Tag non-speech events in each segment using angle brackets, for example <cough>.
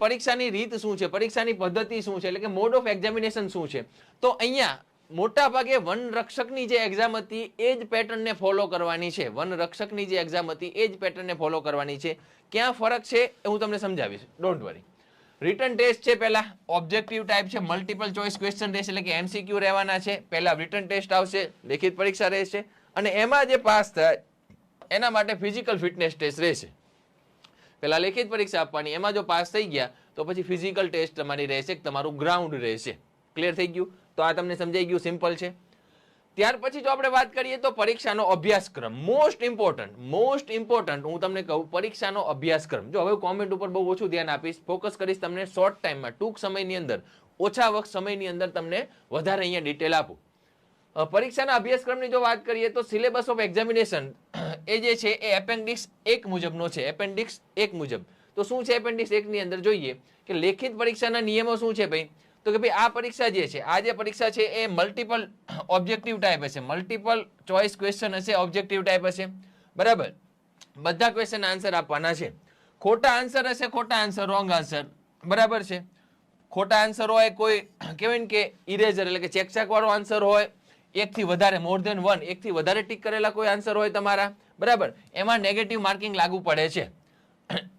પરીક્ષાની રીત શું છે? પરીક્ષાની પદ્ધતિ શું છે? એટલે કે મોડ ઓફ એક્ઝામિનેશન શું છે? તો અહીંયા મોટા ભાગે વન રક્ષકની જે એક્ઝામ હતી, એ જ પેટર્નને ફોલો કરવાની છે. વન રક્ષકની જે એક્ઝામ હતી, એ જ પેટર્નને ફોલો કરવાની છે. ક્યાં ફરક છે એ હું તમને સમજાવીશ. ડોન્ટ વરી રિટર્ન ટેસ્ટ છે પહેલા ઓબ્જેક્ટિવ ટાઈપ છે મલ્ટિપલ ચોઇસ ક્વેશ્ચન રહેશે, એટલે કે એમસીક્યુ રહેવાના છે. પહેલા રિટર્ન ટેસ્ટ આવશે, લેખિત પરીક્ષા રહેશે. અને એમાં જે પાસ થાય, એના માટે ફિઝિકલ ફિટનેસ ટેસ્ટ રહેશે. પહેલા લેખિત પરીક્ષા આપવાની, એમાં જો પાસ થઈ ગયા, તો પછી ફિઝિકલ ટેસ્ટ તમારી રહેશે તમારું ગ્રાઉન્ડ રહેશે. ક્લિયર થઈ ગયું? તો આ તમને સમજાઈ ગયું સિમ્પલ છે. ત્યાર પછી જો આપણે વાત કરીએ તો પરીક્ષાનો અભ્યાસક્રમ મોસ્ટ ઇમ્પોર્ટન્ટ મોસ્ટ ઇમ્પોર્ટન્ટ હું તમને કહું, પરીક્ષાનો અભ્યાસક્રમ. જો હવે કોમેન્ટ ઉપર બહુ ઓછું ધ્યાન આપીશ ફોકસ કરીશ તમને શોર્ટ ટાઈમમાં ટૂંક સમયની અંદર, ઓછા વખત સમયની અંદર તમને વધારે અહીંયા ડિટેલ આપું. પરીક્ષાના અભ્યાસક્રમની જો વાત કરીએ તો સિલેબસ ઓફ એક્ઝામિનેશન એ જે છે એ એપેન્ડિક્સ એક મુજબનો છે, એપેન્ડિક્સ એક મુજબ. તો શું છે એપેન્ડિક્સ એકની અંદર જોઈએ કે લેખિત પરીક્ષાના નિયમો શું છે ભાઈ? તો કે ભાઈ આ પરીક્ષા જે છે, આ જે પરીક્ષા છે એ મલ્ટિપલ ઓબ્જેક્ટિવ ટાઈપ હશે. મલ્ટિપલ ચોઇસ ક્વેશ્ચન હશે ઓબ્જેક્ટિવ ટાઈપ હશે. બરાબર? બધા ક્વેશ્ચન આન્સર આપવાના છે. ખોટા આન્સર હશે, ખોટા આન્સર રોંગ આન્સર બરાબર છે? ખોટા આન્સર હોય કોઈ, કહેવાય ને કે ઇરેઝર એટલે કે ચેકચાક વાળો આન્સર હોય એકથી વધારે મોર ધેન વન એકથી વધારે ટીક કરેલા કોઈ આન્સર હોય તમારા? બરાબર? એમાં નેગેટિવ માર્કિંગ લાગુ પડે છે.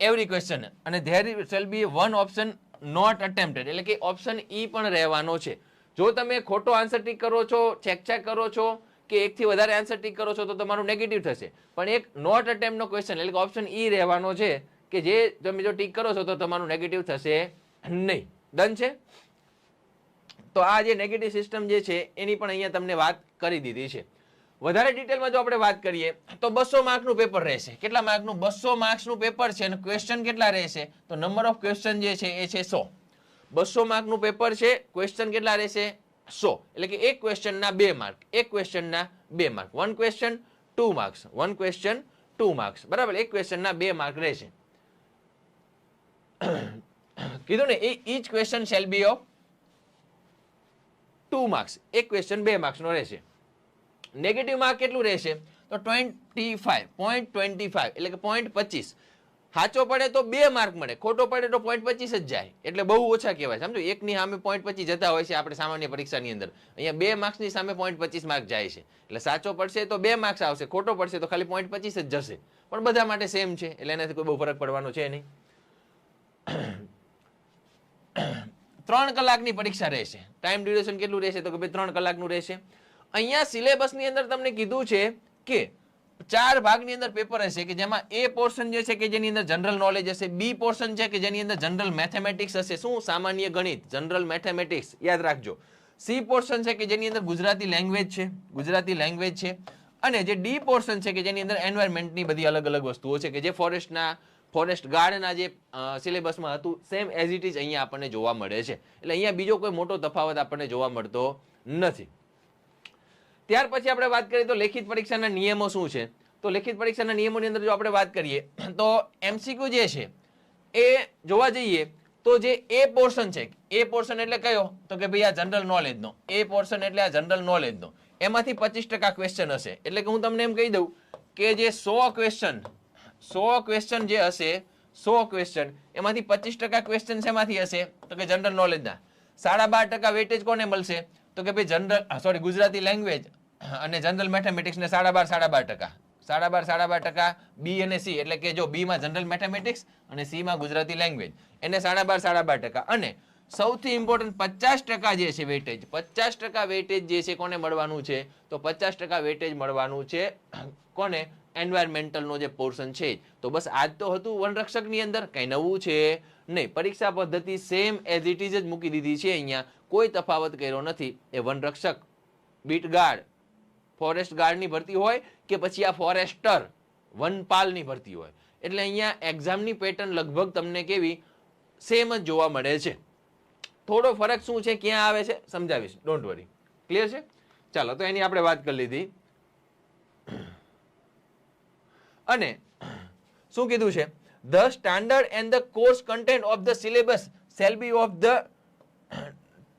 એવરી ક્વેશ્ચન અને there shall be one option not attempted એટલે કે ઓપ્શન ઈ પણ રહેવાનો છે. જો તમે ખોટો આન્સર ટીક કરો છો, ચેકચાક કરો છો, કે એકથી વધારે આન્સર ટીક કરો છો, તો તમારું નેગેટિવ થશે. પણ એક નોટ અટેમ્પ્ટનો ક્વેશ્ચન એટલે કે ઓપ્શન ઈ રહેવાનો છે, કે જે તમે જો ટીક કરો છો, તો તમારું નેગેટિવ થશે નહીં. ડન છે? તો આ જે નેગેટિવ સિસ્ટમ જે છે, એની પણ અહીંયા તમને વાત કરી દીધી છે. વધારે ડિટેલમાં જો આપણે વાત કરીએ, તો બસો માર્કનું પેપર રહેશે. કેટલા માર્કનું? બસો માર્ક્સનું પેપર છે અને ક્વેશ્ચન કેટલા રહેશે? તો નંબર ઓફ ક્વેશ્ચન જે છે, એ છે સો. બસો માર્કનું પેપર છે ક્વેશ્ચન કેટલા રહેશે? સો. એટલે કે એક ક્વેશ્ચનના બે માર્ક. એક ક્વેશ્ચનના બે mark. One question two marks one question two marks બરાબર? એક ક્વેશ્ચનના બે માર્ક રહેશે. <coughs> કીધું ને, એ each question shall be of two marks એક ક્વેશ્ચન બે માર્ક્સનો રહેશે. નેગેટિવ માર્ક કેટલું રહેશે? તો twenty five point twenty five એટલે કે પોઈન્ટ પચીસ. સાચો પડે તો બે માર્ક મળે. ખોટો પડે તો પોઈન્ટ પચીસ જ જાય. એટલે બહુ ઓછા કહેવાય. સમજો? એકની સામે પોઈન્ટ પચીસ જતા હોય છે આપણે સામાન્ય પરીક્ષાની અંદર. અહીંયા બે માર્ક્સની સામે પોઈન્ટ પચીસ માર્ક જાય છે. એટલે સાચો પડશે તો બે માર્ક્સ આવશે. ખોટો પડશે તો ખાલી પોઈન્ટ પચીસ જ જશે. પણ બધા માટે સેમ છે. એટલે એનાથી કોઈ બહુ ફરક પડવાનો છે નહીં. ત્રણ કલાકની પરીક્ષા રહેશે. ટાઈમ ડ્યુરેશન કેટલું રહેશે? તો કે ભાઈ ત્રણ કલાકનું રહેશે. અહીંયા સિલેબસની અંદર તમને કીધું છે કે ચાર ભાગની અંદર પેપર હશે કે જેમાં એ પોર્શન જે છે કે જેની અંદર જનરલ નોલેજ હશે બી પોર્શન છે કે જેની અંદર જનરલ મેથેમેટિક્સ હશે. શું સામાન્ય ગણિત? જનરલ મેથેમેટિક્સ યાદ રાખજો. સી પોર્શન છે કે જેની અંદર ગુજરાતી લેંગ્વેજ છે. ગુજરાતી લેંગ્વેજ છે. અને જે ડી પોર્શન છે કે જેની અંદર એન્વાયરમેન્ટની બધી અલગ અલગ વસ્તુઓ છે કે જે ફોરેસ્ટના ફોરેસ્ટ ગાર્ડના જે સિલેબસમાં હતું સેમ એઝ ઇટ ઇઝ અહીંયા આપણને જોવા મળે છે. એટલે અહીંયા બીજો કોઈ મોટો તફાવત આપણને જોવા મળતો નથી. ત્યાર પછી આપણે વાત કરીએ તો લેખિત પરીક્ષાના નિયમો શું છે? તો લેખિત પરીક્ષાના નિયમોની અંદર જો આપણે વાત કરીએ, તો એમસીક્યુ જે છે, એ જોવા જઈએ, તો જે એ પોર્શન છે એ પોર્શન એટલે કયો? તો કે ભાઈ આ જનરલ નોલેજનો એ પોર્શન એટલે આ જનરલ નોલેજનો એમાંથી પચીસ ટકા ક્વેશ્ચન હશે. એટલે કે હું તમને એમ કહી દઉં કે જે સો ક્વેશ્ચન સો ક્વેશ્ચન જે હશે, સો ક્વેશ્ચન એમાંથી પચીસ ટકા ક્વેશ્ચન શેમાંથી હશે? તો કે જનરલ નોલેજના સાડા બાર ટકા વેટેજ કોને મળશે? તો કે ભાઈ જનરલ સોરી ગુજરાતી લેંગ્વેજ અને જનરલ મેથેમેટિક્સને સાડા બાર સાડા બાર ટકા. સાડા બાર સાડા બાર ટકા બી અને સી એટલે કે જો બીમાં જનરલ મેથેમેટિક્સ અને સીમાં ગુજરાતી લેંગ્વેજ એને સાડા બાર સાડા બાર ટકા. અને સૌથી ઇમ્પોર્ટન્ટ પચાસ ટકા જે છે વેટેજ પચાસ ટકા વેટેજ જે છે કોને મળવાનું છે? તો પચાસ ટકા વેટેજ મળવાનું છે કોને? એન્વાયરમેન્ટલનો જે પોર્શન છે તો બસ આજ તો હતું વનરક્ષકની અંદર. કંઈ નવું છે નહીં. પરીક્ષા પદ્ધતિ સેમ એઝ ઇટ ઇઝ જ મૂકી દીધી છે અહીંયા. કોઈ તફાવત કર્યો નથી. એ વનરક્ષક, બીટ ગાર્ડ ફોરેસ્ટ ગાર્ડની ભરતી હોય કે પછી આ ફોરેસ્ટર વનપાલની ભરતી હોય. એટલે અહીંયા એક્ઝામની પેટર્ન લગભગ તમને કેવી સેમ જ જોવા મળે છે. થોડો ફરક શું છે, ક્યાં આવે છે, સમજાવીશ. ડોન્ટ વરી ક્લિયર છે? ચાલો, તો એની આપણે વાત કરી લીધી. અને શું કીધું છે? The standard and the course content of the syllabus shall be of the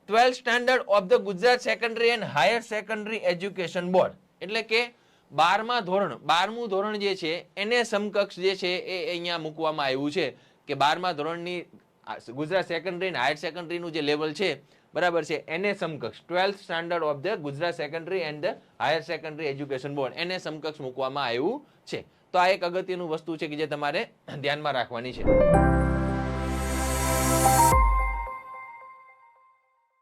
twelfth standard of the Gujarat secondary and higher secondary education board એટલે કે બારમા ધોરણ, બારમું ધોરણ જે છે, એને સમકક્ષ જે છે, એ અહીંયા મૂકવામાં આવ્યું છે કે બારમા ધોરણની ગુજરાત સેકન્ડરી અને હાયર સેકન્ડરીનું જે લેવલ છે, બરાબર છે, એને સમકક્ષ twelfth standard of the Gujarat secondary and the higher secondary education board એને સમકક્ષ મૂકવામાં આવ્યું છે. તો આ એક અગત્યનું વસ્તુ છે કે જે તમારે ધ્યાનમાં રાખવાની છે.